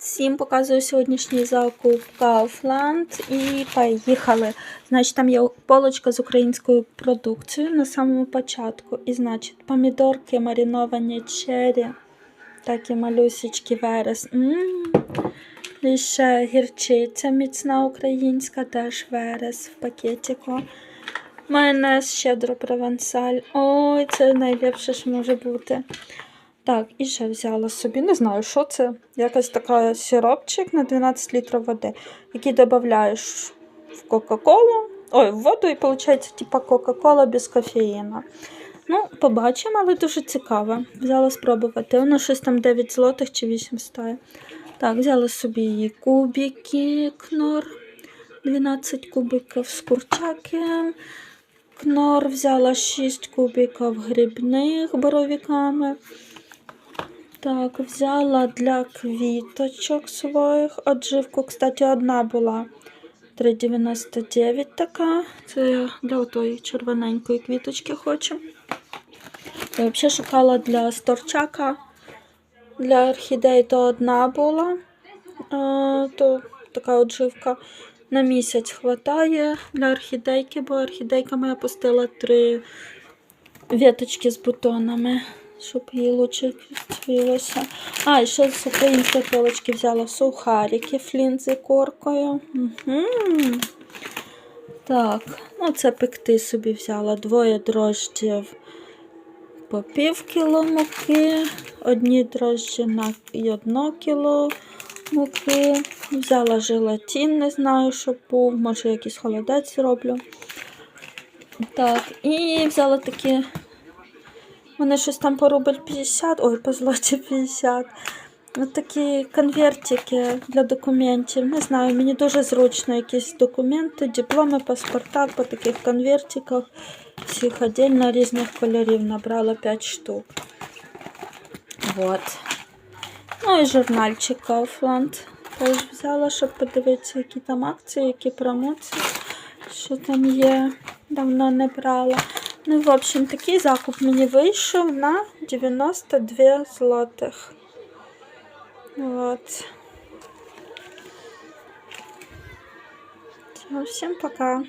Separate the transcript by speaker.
Speaker 1: Всім показую сьогоднішній закуп Kaufland і поїхали. Значить, там є полочка з українською продукцією на самому початку. І, значить, помідорки мариновані черрі, такі малюсечки верес. М-м-м. І ще гірчиця міцна українська, теж верес в пакетику. Майонез щедро провансаль. Ой, це найліпше, що може бути. Так, і ще взяла собі, не знаю, що це. Якась така сиропчик на 12 літрів води, який додаєш в Кока-Колу. Ой, в воду і виходить, типа Кока-Кола без кофеїна. Ну, побачимо, але дуже цікаво. Взяла спробувати. Воно щось там 9 злотих чи 8 стоїть. Так, взяла собі її кубики кнор. 12 кубиків з курчаки. Кнор взяла 6 кубиків грибних боровиками. Так, взяла для квіточок своїх. Отживку, кстати, одна була 3,99 така. Це я для тої червоненької квіточки хочу. Я взагалі шукала для сторчака. Для орхідей то одна була. А, то така отживка на місяць хватає для орхідейки, бо орхідейка моя пустила три веточки з бутонами, щоб їй лучше цвілося. А, і ще з української полочки взяла сухарики флінт з коркою. Угу. Так, ну це пекти собі взяла двоє дрожджів по пів кіло муки, одні дрожжі на і одно кіло муки. Взяла желатин, не знаю, що був, може якийсь холодець зроблю. Так, і взяла такі. Вони щось там по рубль 50, ой, по злоті 50. Ось такі конвертики для документів. Не знаю, мені дуже зручно якісь документи, дипломи, паспорта по таких конвертиках. Всіх отдельно різних кольорів набрала 5 штук. Вот. Ну і журнальчик Kaufland теж взяла, щоб подивитися, які там акції, які промоції, що там є. Давно не брала. Ну, в общем, такий закуп мені вийшов на 92 злотих. Вот. Все, всем пока.